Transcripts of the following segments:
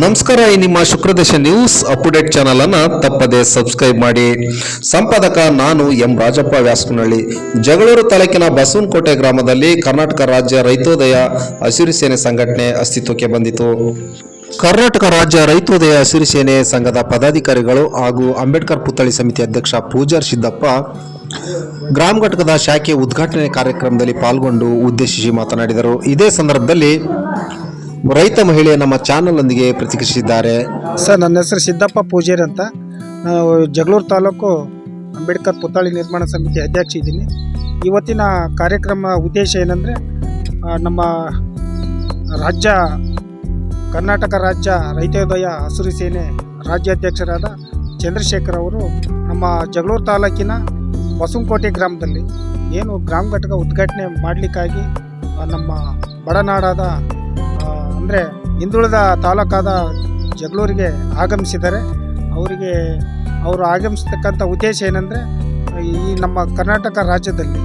ನಮಸ್ಕಾರ, ಈ ನಿಮ್ಮ ಶುಕ್ರದೇಶ ನ್ಯೂಸ್ ಅಪ್ಡೇಟ್ ಚಾನಲ್ ಅನ್ನ ತಪ್ಪದೆ ಸಬ್ಸ್ಕ್ರೈಬ್ ಮಾಡಿ. ಸಂಪಾದಕ ನಾನು ಎಂ ರಾಜಪ್ಪ ವ್ಯಾಸನಹಳ್ಳಿ. ಜಗಳೂರು ತಾಲೂಕಿನ ಬಸವನಕೋಟೆ ಗ್ರಾಮದಲ್ಲಿ ಕರ್ನಾಟಕ ರಾಜ್ಯ ರೈತೋದಯ ಹಸಿರು ಸೇನೆ ಸಂಘಟನೆ ಅಸ್ತಿತ್ವಕ್ಕೆ ಬಂದಿತು. ಕರ್ನಾಟಕ ರಾಜ್ಯ ರೈತೋದಯ ಹಸಿರು ಸೇನೆ ಸಂಘದ ಪದಾಧಿಕಾರಿಗಳು ಹಾಗೂ ಅಂಬೇಡ್ಕರ್ ಪುತ್ಥಳಿ ಸಮಿತಿ ಅಧ್ಯಕ್ಷ ಪೂಜಾರ್ ಸಿದ್ದಪ್ಪ ಗ್ರಾಮ ಘಟಕದ ಶಾಖೆ ಉದ್ಘಾಟನೆ ಕಾರ್ಯಕ್ರಮದಲ್ಲಿ ಪಾಲ್ಗೊಂಡು ಉದ್ದೇಶಿಸಿ ಮಾತನಾಡಿದರು. ಇದೇ ಸಂದರ್ಭದಲ್ಲಿ ರೈತ ಮಹಿಳೆ ನಮ್ಮ ಚಾನಲ್ನೊಂದಿಗೆ ಪ್ರತಿಕ್ರಿಯಿಸಿದ್ದಾರೆ. ಸರ್, ನನ್ನ ಹೆಸರು ಸಿದ್ದಪ್ಪ ಪೂಜಾರಿ ಅಂತ. ನಾವು ಜಗಳೂರು ತಾಲೂಕು ಅಂಬೇಡ್ಕರ್ ಪುತ್ಥಳಿ ನಿರ್ಮಾಣ ಸಮಿತಿ ಅಧ್ಯಕ್ಷ ಇದ್ದೀನಿ. ಇವತ್ತಿನ ಕಾರ್ಯಕ್ರಮ ಉದ್ದೇಶ ಏನಂದರೆ ನಮ್ಮ ರಾಜ್ಯ, ಕರ್ನಾಟಕ ರಾಜ್ಯ ರೈತೋದಯ ಹಸಿರು ಸೇನೆ ರಾಜ್ಯಾಧ್ಯಕ್ಷರಾದ ಚಂದ್ರಶೇಖರ್ ಅವರು ನಮ್ಮ ಜಗಳೂರು ತಾಲೂಕಿನ ಹೊಸಂಕೋಟೆ ಗ್ರಾಮದಲ್ಲಿ ಏನು ಗ್ರಾಮ ಘಟಕ ಉದ್ಘಾಟನೆ ಮಾಡಲಿಕ್ಕಾಗಿ ನಮ್ಮ ಬಡನಾಡಾದ ಅಂದರೆ ಹಿಂದುಳಿದ ತಾಲೂಕಾದ ಜಗಳೂರಿಗೆ ಆಗಮಿಸಿದ್ದಾರೆ. ಅವರಿಗೆ ಅವರು ಆಗಮಿಸ್ತಕ್ಕಂಥ ಉದ್ದೇಶ ಏನಂದರೆ, ಈ ನಮ್ಮ ಕರ್ನಾಟಕ ರಾಜ್ಯದಲ್ಲಿ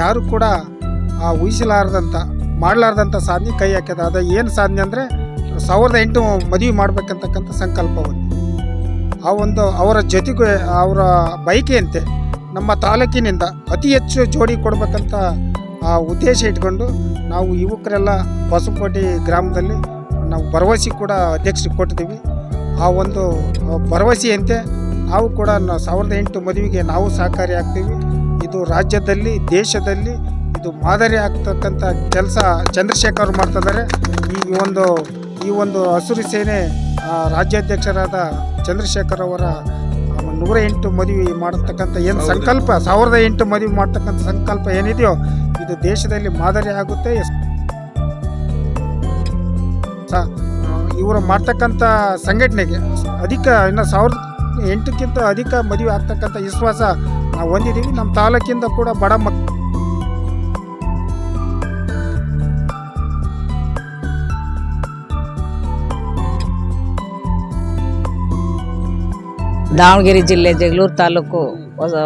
ಯಾರು ಕೂಡ ಆ ಊಹಿಸಲಾರದಂಥ ಮಾಡಲಾರ್ದಂಥ ಸಾಧನೆ ಕೈ ಹಾಕಿದ ಅದು ಏನು ಸಾಧನೆ ಅಂದರೆ, ಸಾವಿರದ ಎಂಟು ಮದುವೆ ಮಾಡಬೇಕಂತಕ್ಕಂಥ ಸಂಕಲ್ಪ ಒಂದು. ಆ ಒಂದು ಅವರ ಜೊತೆಗೆ, ಅವರ ಬಯಕೆಯಂತೆ ನಮ್ಮ ತಾಲೂಕಿನಿಂದ ಅತಿ ಹೆಚ್ಚು ಜೋಡಿ ಕೊಡಬೇಕಂತ ಆ ಉದ್ದೇಶ ಇಟ್ಕೊಂಡು ನಾವು ಯುವಕರೆಲ್ಲ ಬಸವಕೋಟೆ ಗ್ರಾಮದಲ್ಲಿ ನಾವು ಭರವಸೆ ಕೂಡ ಅಧ್ಯಕ್ಷರಿಗೆ ಕೊಟ್ಟಿದ್ದೀವಿ. ಆ ಒಂದು ಭರವಸೆಯಂತೆ ನಾವು ಕೂಡ ಸಾವಿರದ ಎಂಟು ಮದುವೆಗೆ ನಾವು ಸಹಕಾರಿ ಆಗ್ತೀವಿ. ಇದು ರಾಜ್ಯದಲ್ಲಿ, ದೇಶದಲ್ಲಿ ಇದು ಮಾದರಿ ಆಗ್ತಕ್ಕಂಥ ಕೆಲಸ ಚಂದ್ರಶೇಖರ್ ಅವರು ಮಾಡ್ತಿದ್ದಾರೆ ಈ ಒಂದು ಈ ಒಂದು ಹಸಿರು ಸೇನೆ ರಾಜ್ಯಾಧ್ಯಕ್ಷರಾದ ಚಂದ್ರಶೇಖರ್ ಅವರ ನೂರ ಎಂಟು ಮದುವೆ ಮಾಡತಕ್ಕಂಥ ಏನು ಸಂಕಲ್ಪ ಸಾವಿರದ ಎಂಟು ಮದುವೆ ಮಾಡ್ತಕ್ಕಂಥ ಸಂಕಲ್ಪ ಏನಿದೆಯೋ ಇದು ದೇಶದಲ್ಲಿ ಮಾದರಿ ಆಗುತ್ತೆ. ಇವರು ಮಾಡ್ತಕ್ಕಂಥ ಸಂಘಟನೆಗೆ ಅಧಿಕ ಇನ್ನು ಸಾವಿರದ ಎಂಟಕ್ಕಿಂತ ಅಧಿಕ ಮದುವೆ ಆಗ್ತಕ್ಕಂಥ ವಿಶ್ವಾಸ ನಾವು ಹೊಂದಿದ್ದೀವಿ ನಮ್ಮ ತಾಲೂಕಿಂದ ಕೂಡ ಬಡ ಮಕ್ ದಾವಣಗೆರೆ ಜಿಲ್ಲೆ ಜಗಳೂರು ತಾಲೂಕು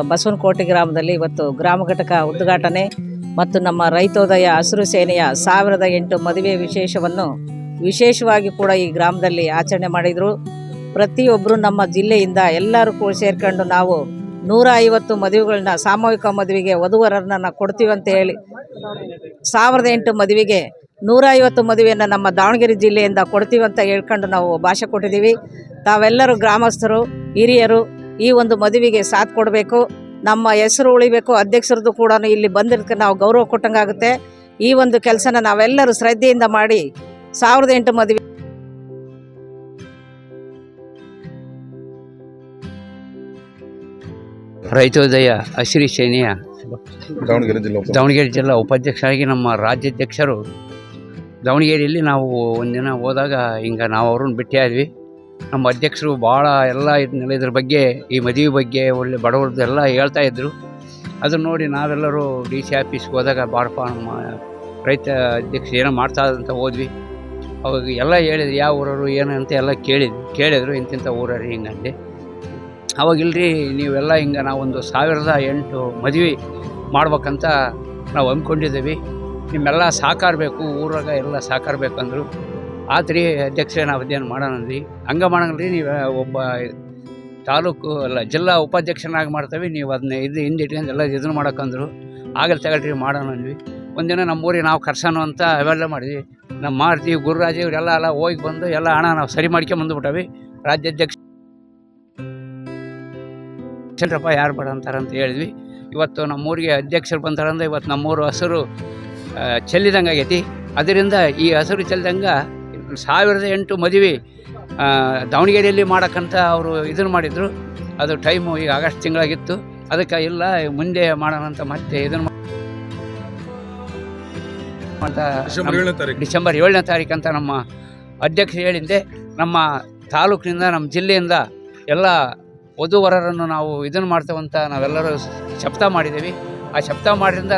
ಬಸವನಕೋಟೆ ಗ್ರಾಮದಲ್ಲಿ ಇವತ್ತು ಗ್ರಾಮ ಘಟಕ ಉದ್ಘಾಟನೆ ಮತ್ತು ನಮ್ಮ ರೈತೋದಯ ಹಸಿರು ಸೇನೆಯ ಸಾವಿರದ ಎಂಟು ಮದುವೆ ವಿಶೇಷವನ್ನು ವಿಶೇಷವಾಗಿ ಕೂಡ ಈ ಗ್ರಾಮದಲ್ಲಿ ಆಚರಣೆ ಮಾಡಿದರು. ಪ್ರತಿಯೊಬ್ಬರು ನಮ್ಮ ಜಿಲ್ಲೆಯಿಂದ ಎಲ್ಲರೂ ಕೂಡ ಸೇರ್ಕೊಂಡು ನಾವು ನೂರ ಐವತ್ತು ಮದುವೆಗಳನ್ನ, ಸಾಮೂಹಿಕ ಮದುವೆಗೆ ವಧುವರನ್ನ ಕೊಡ್ತೀವಿ ಅಂತ ಹೇಳಿ ಸಾವಿರದ ಎಂಟು ಮದುವೆಗೆ ನೂರ ಐವತ್ತು ಮದುವೆಯನ್ನು ನಮ್ಮ ದಾವಣಗೆರೆ ಜಿಲ್ಲೆಯಿಂದ ಕೊಡ್ತೀವಿ ಅಂತ ಹೇಳ್ಕೊಂಡು ನಾವು ಭಾಷೆ ಕೊಟ್ಟಿದ್ದೀವಿ. ತಾವೆಲ್ಲರೂ ಗ್ರಾಮಸ್ಥರು ಹಿರಿಯರು ಈ ಒಂದು ಮದುವೆಗೆ ಸಾಥ್ ಕೊಡಬೇಕು. ನಮ್ಮ ಹೆಸರು ಉಳಿಬೇಕು ಅಧ್ಯಕ್ಷರದ್ದು ಕೂಡ ಇಲ್ಲಿ ಬಂದಿರೋದಕ್ಕೆ ನಾವು ಗೌರವ ಕೊಟ್ಟಂಗಾಗುತ್ತೆ. ಈ ಒಂದು ಕೆಲಸನ ನಾವೆಲ್ಲರೂ ಶ್ರದ್ಧೆಯಿಂದ ಮಾಡಿ ಸಾವಿರದ ಎಂಟು ಮದುವೆ ರೈತೋದಯ ಅಶ್ರೀ ಸೇನೆಯ ದಾವಣಗೆರೆ ಜಿಲ್ಲಾ ದಾವಣಗೆರೆ ಜಿಲ್ಲಾ ಉಪಾಧ್ಯಕ್ಷರಾಗಿ ನಮ್ಮ ರಾಜ್ಯಾಧ್ಯಕ್ಷರು. ದಾವಣಗೆರೆಯಲ್ಲಿ ನಾವು ಒಂದಿನ ಹೋದಾಗ ಹಿಂಗೆ ನಾವು ಅವ್ರನ್ನ ಭೇಟಿಯಾದ್ವಿ. ನಮ್ಮ ಅಧ್ಯಕ್ಷರು ಭಾಳ ಎಲ್ಲ ಇದನ್ನೆಲ್ಲ ಇದ್ರ ಬಗ್ಗೆ, ಈ ಮದುವೆ ಬಗ್ಗೆ ಒಳ್ಳೆ ಬಡವ್ರದ್ದು ಎಲ್ಲ ಹೇಳ್ತಾ ಇದ್ದರು ಅದನ್ನು ನೋಡಿ ನಾವೆಲ್ಲರೂ ಡಿ ಸಿ ಆಫೀಸ್ಗೆ ಹೋದಾಗ ಬಾರಪ್ಪ, ನಮ್ಮ ರೈತ ಅಧ್ಯಕ್ಷ ಏನೋ ಮಾಡ್ತಾ ಅಂತ ಹೋದ್ವಿ. ಅವಾಗ ಎಲ್ಲ ಹೇಳಿದ್ರು, ಯಾವ ಊರವರು, ಏನು ಅಂತ ಎಲ್ಲ ಕೇಳಿದ್ವಿ ಕೇಳಿದ್ರು, ಇಂತಿಂಥ ಊರವ್ರಿ ಹಿಂಗಂದೆ ಅವಾಗ ಇಲ್ರಿ, ನೀವೆಲ್ಲ ಹಿಂಗೆ ನಾವೊಂದು ಸಾವಿರದ ಎಂಟು ಮದುವೆ ಮಾಡ್ಬೇಕಂತ ನಾವು ಅಂದ್ಕೊಂಡಿದ್ದೀವಿ. ನಿಮ್ಮೆಲ್ಲ ಸಹಕಾರ ಬೇಕು, ಊರಾಗ ಎಲ್ಲ ಸಹಕಾರ ಬೇಕಂದ್ರು ಆತ್ರಿ ಅಧ್ಯಕ್ಷರೇ ನಾವು ಅದೇನು ಮಾಡೋಣ ಹಂಗ ಹಂಗೆ ಮಾಡೋಣ ನೀವು ಒಬ್ಬ ತಾಲೂಕು ಅಲ್ಲ, ಜಿಲ್ಲಾ ಉಪಾಧ್ಯಕ್ಷನಾಗಿ ಮಾಡ್ತೇವೆ. ನೀವು ಅದನ್ನ ಇದು ಹಿಂದಿಟ್ಕೊಂಡು ಎಲ್ಲ ಇದನ್ನು ಮಾಡಕ್ಕಂದ್ರು. ಆಗಲಿ ತಗೊಳ್ರಿ, ಮಾಡೋಣ ಅಂದ್ವಿ. ಒಂದಿನ ನಮ್ಮೂರಿಗೆ ನಾವು ಕರ್ಸೋಣ ಅಂತ ಅವೆಲ್ಲ ಮಾಡಿದ್ವಿ. ನಮ್ಮ ಮಾರುತಿ, ಗುರುರಾಜ ಇವರೆಲ್ಲ ಎಲ್ಲ ಹೋಗಿ ಬಂದು ಎಲ್ಲ ಹಣ ನಾವು ಸರಿ ಮಾಡ್ಕೊಂಬಂದುಬಿಟ್ಟವಿ ರಾಜ್ಯಾಧ್ಯಕ್ಷ ಚಂದ್ರಪ್ಪ ಯಾರು ಬೇಡ ಅಂತ ಹೇಳಿದ್ವಿ. ಇವತ್ತು ನಮ್ಮೂರಿಗೆ ಅಧ್ಯಕ್ಷರು ಬಂತಾರಂದ್ರೆ ಇವತ್ತು ನಮ್ಮೂರು ಹಸಿರು ಚೆಲ್ಲಿದಂಗೆ ಆಗೈತಿ ಅದರಿಂದ ಈ ಹಸಿರು ಚೆಲ್ಲಿದಂಗೆ ಸಾವಿರದ ಎಂಟು ಮದುವೆ ದಾವಣಗೆರೆಯಲ್ಲಿ ಮಾಡೋಕ್ಕಂತ ಅವರು ಇದನ್ನು ಮಾಡಿದರು. ಅದು ಟೈಮು ಈಗ ಆಗಸ್ಟ್ ತಿಂಗಳಾಗಿತ್ತು. ಅದಕ್ಕೆ ಇಲ್ಲ ಮುಂದೆ ಮಾಡೋಣ ಅಂತ ಮತ್ತೆ ಇದನ್ನು ಅಂತ ಡಿಸೆಂಬರ್ ಏಳನೇ ತಾರೀಕು. ಅಂತ ನಮ್ಮ ಅಧ್ಯಕ್ಷ ಹೇಳಿದ್ದೆ. ನಮ್ಮ ತಾಲೂಕಿನಿಂದ ನಮ್ಮ ಜಿಲ್ಲೆಯಿಂದ ಎಲ್ಲ ವಧುವರರನ್ನು ನಾವು ಇದನ್ನು ಮಾಡ್ತೇವಂತ ನಾವೆಲ್ಲರೂ ಶಬ್ದ ಮಾಡಿದ್ದೀವಿ. ಆ ಶಪ್ತ ಮಾಡಿರಿಂದ